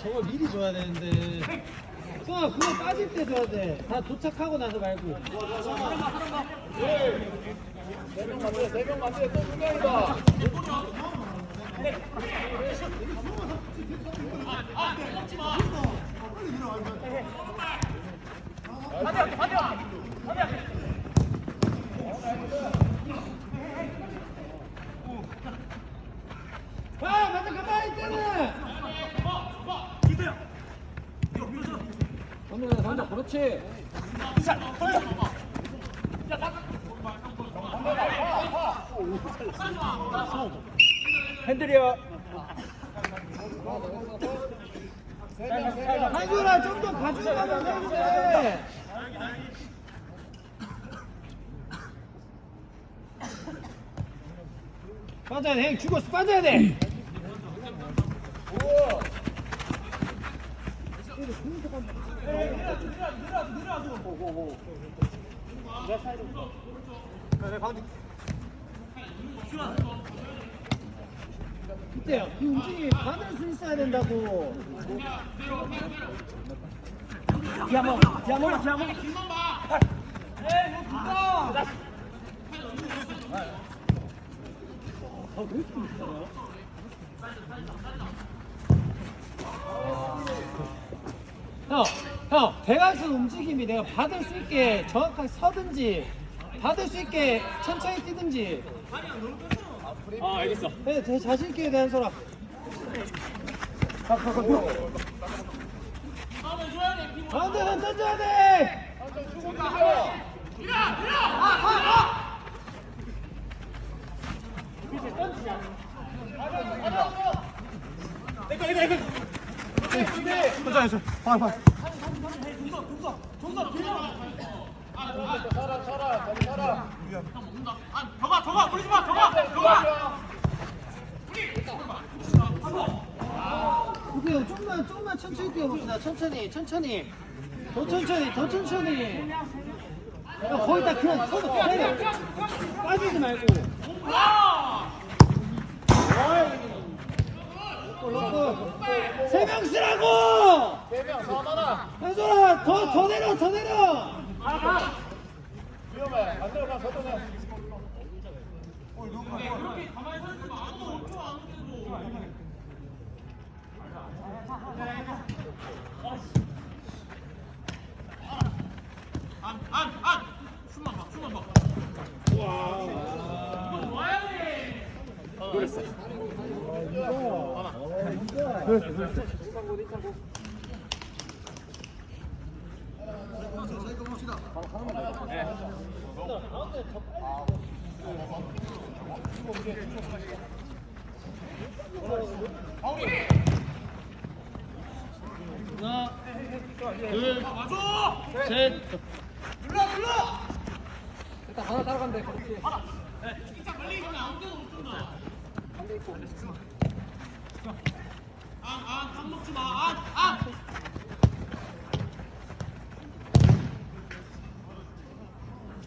저걸 미리 줘야 되는데. 승아 그거 빠질 때 줘야 돼. 다 도착하고 나서 말고. 네명 만들어, 네명 만들어, 또두 명이다. 아 맞아 가만히 있잖아. 던져, 던져, 그렇지. 핸들이야. 한준아 좀 더 가져가면 되는데. 빠져야 돼. 형 죽었어. 빠져야 돼. 그때요. 그 움직임이 받을 수 있어야 된다고. 디아몬, 디아몬, 디아몬. 아, 왜 이렇게 있어요? 형, 형, 대각선 움직임이 내가 받을 수 있게 정확하게 서든지, 받을 수 있게 천천히 뛰든지. 아, 알겠어. 네, 제 자신 있게 대한 소라. 가, 가, 가, 가. 가운데는 던져야 돼! 저가 버리지 마 저가 저가 우리 형 좀만 좀만 천천히 뛰어봅시다. 천천히 천천히 더 천천히 더 천천히. 형 거의 다 그냥 서서. 빠지지 말고. 세명 쓰라고. 세명 사만아. 현솔아 더 더 내려 더 내려. 위험해. 안 들어가, 걷어내. 안안안 숨만 봐 숨만 봐 그랬어. 하나, 둘, 셋. 일단 하나 따라가면 돼. 그렇지. 안안 먹지 마안안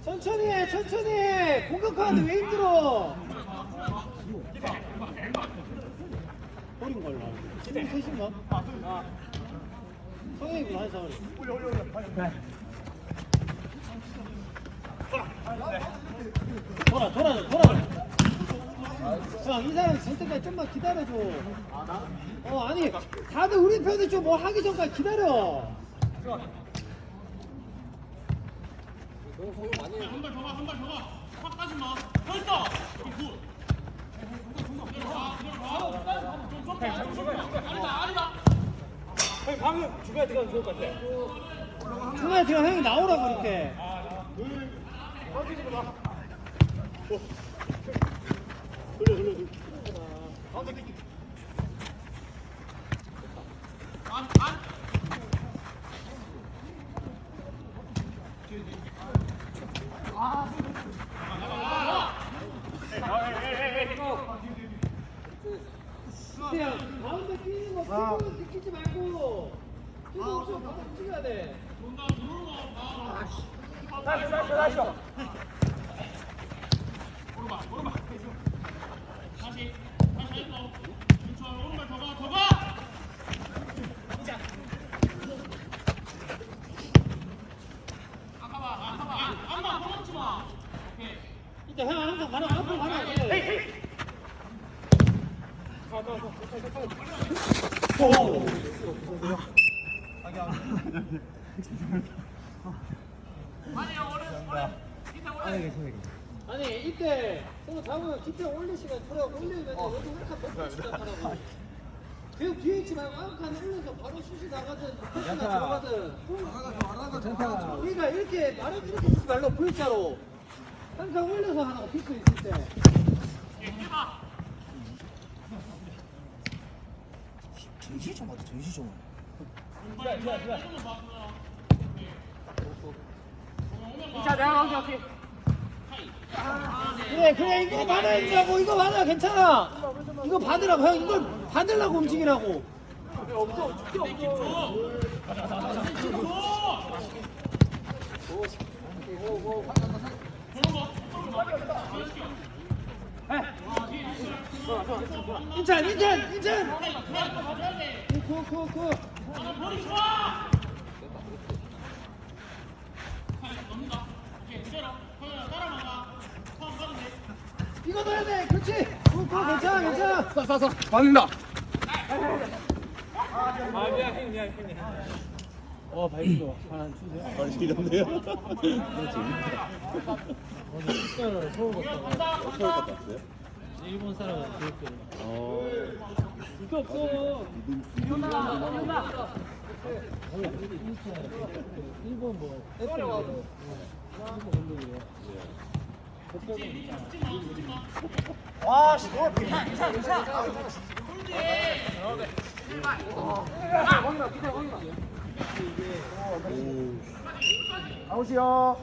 천천히 해, 천천히 해. 공격하는데 왜 힘들어? 버린 걸로. 지금 끝인가? 성형이구나, 한 사람. 돌아, 돌아, 돌아. 형, 이 사람 질 때까지 좀만 기다려줘. 어, 아니, 다들 우리 편이 좀뭐 하기 전까지 기다려. 빠지 마 벌써 굿 아니다 아니다 중간에 지금 형이 나오라고 이렇게. 안안 그냥 가운데 뛰는 거 피부로 지키지 말고 피부 없으면 바로 찍어야 돼. 오른발 오른발 다시 다시 했어 왼쪽 오른발 더가 더가 항상 가라 앞으로 가라 그래. 아니 이때 서로 잡으면 기대 올리시면 풀어 올리면 여기 한칸 먹고 시작하라고. 그 있지 말고 한칸 올려서 바로 슛이 나가든 패스가 들어가든. 그러니까 이렇게 말을 이렇게 쓰지 말고 V자로 한칸 올려서 하라고 피크 있을 때. 정시 좀 하자 정시 좀 그래 그래 이거 받아야지라고. 이거 받아 괜찮아. 이거 받으라고. 형 이걸 받으려고 움직이라고 인천 인천 인천! 쿠쿠쿠 이거 넣어야 돼! 그렇지! 쿠쿠 괜찮아 괜찮아! 싸싸싸 맞는다 어 발기도 하나 주세요 아 이런데요? 숫자를 서울 갔다가 서울 갔다 왔어요? 일본 사람은 그렇게 어 이거 없어 일본 뭐 애플 일본 감독이에요 아 웃이요.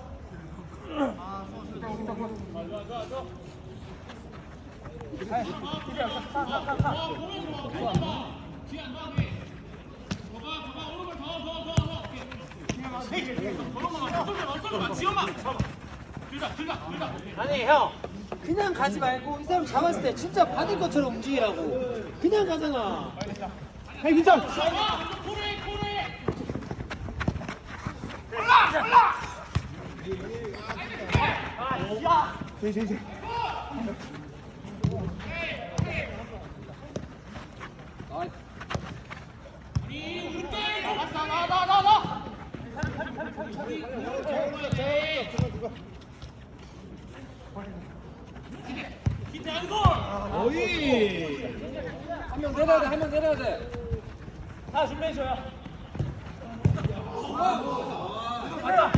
아니 형. 그냥 가지 말고 이 사람 잡았을 때 진짜 받을 것처럼 움직이라고. 그냥 가잖아. 헤이 민정 한명 내려야 돼한 명 내려야 돼다 준비해줘요 가자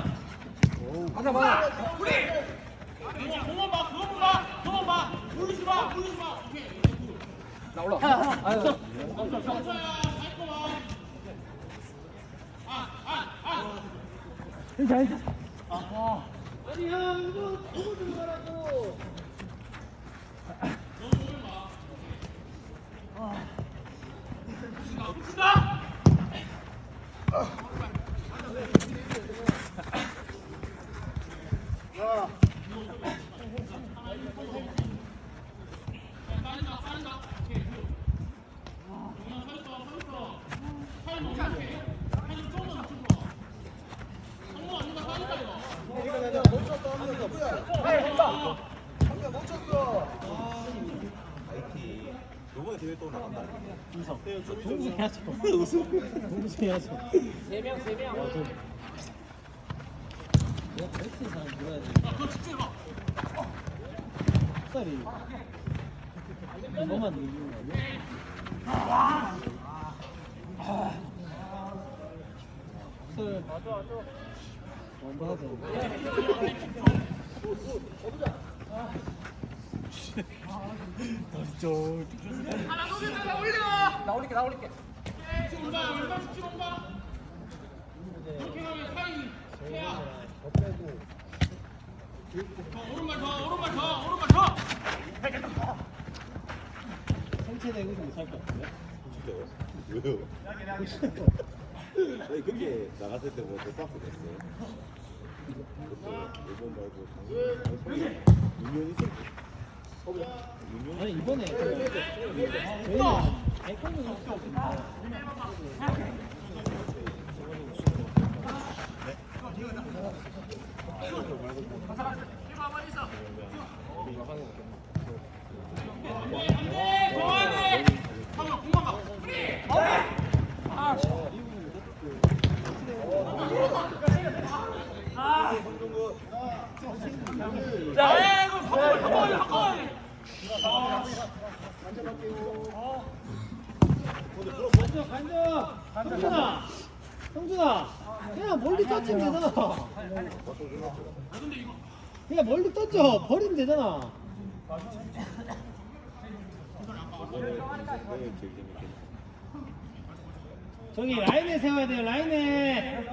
맞아 그만 봐, 그만 봐, 그만 봐. 물리지 마, 물리지 마. 나 올라 아유 아니 형 이거 보고 좀 가라고 나간다 동승해야죠 동승해야죠 세명 사람 누가 해야 돼 쌀이 이거만 늘리는 거 아니야? 쌀 맞아 맞아 원받아야 되는데 나 올릴게 나 올릴게. 생체 좀 못할 것 같은데? 왜요? 아니 그게 나갔을 때뭐 대박도 됐어요. 그때 일본 말고 있었고 유명 아니 이번에. 저희는 백호는 없 간져 성준아. 성준아. 그냥 멀리 던지면 되잖아. 그냥 멀리 던져. 버리면 되잖아. 저기 라인에 세워야 돼요 라인에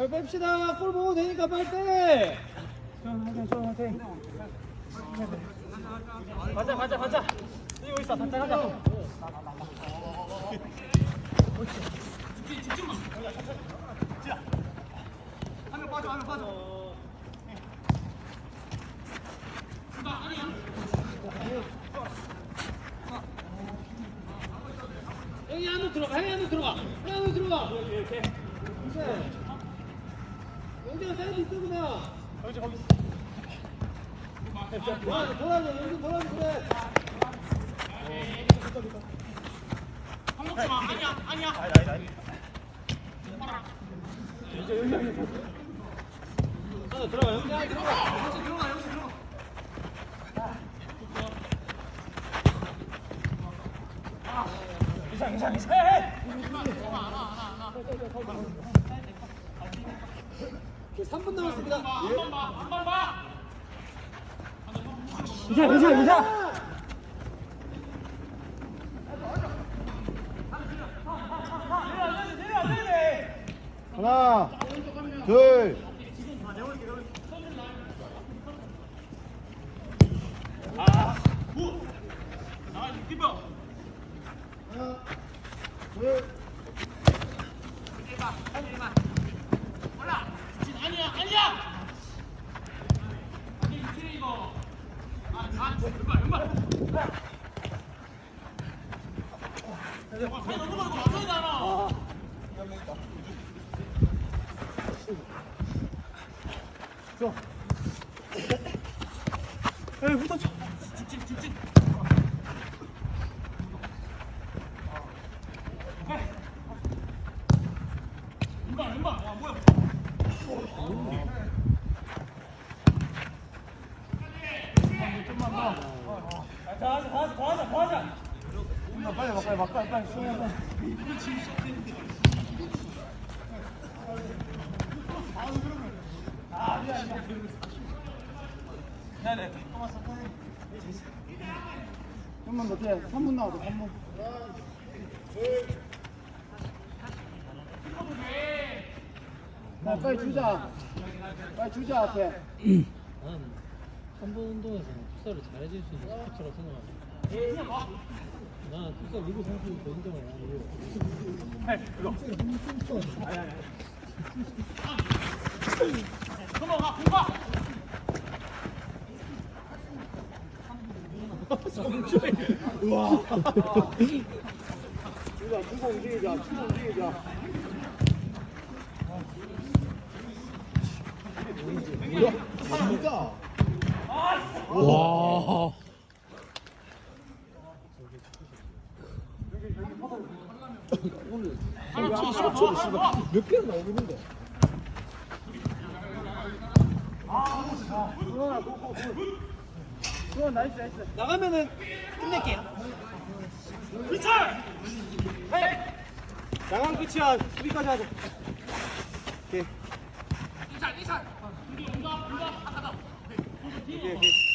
빨리 뺍시다. 골 보고 되니까 빨리 빼. 가자 가자 가자. 뛰고 있어. 가자 가자. 형이 안으로 들어가 형이 안으로 들어가. 형이 안으로 들어가. 이렇게 사이드 있어 그냥 여기 거기. 돌아줘 돌아줘 영재 돌아줘 그래. 한 먹지 마. 아니야, 아니야. 안으로 들어가 영재 안으로 들어가 이상 이상 이상. 해 3분 남았습니다 한번 봐, 한번 봐. 이상 이상 하나, 둘, 나 키퍼. 하나, 둘. 올라. 진 아니야, 아니야. 아니, 유진이 이거. 아, 아, 왼발, 왼발. 와, 그냥 넘어가, 이거 맞춰야 되잖아. 에이 붙었죠 직진, 직진. 왼발, 왼발. 와, 뭐야. 더 하자 더 하자 더 하자 더 하자 빨리 막, 빨리 막, 빨리, 빨리. 수영해, 빨리. 네네 좀만 더 뛰어. 3분 나와도 3분. 자, 빨리 주자. 빨리 주자, 앞에. 한번 운동에서는 투사를 잘해줄 수 있는 스포츠라고 생각합니다 나는 투사 리그 선수 더 인정을 안 하고 해 이거 아니 아니 넘어가, 공가. 우와. 주자, 주고 움직이자. 주고 움직이자. 뭐야? 와 쳐, 하나 쳐, 하나 쳐. 몇 개나 나오고 있는데? 수원 나가면은 끝낼게요 미철! 나간 끝이야 수비까지 하자 이찬, 이찬. 우리 온다, 온다. 아까다. 오케이 오케이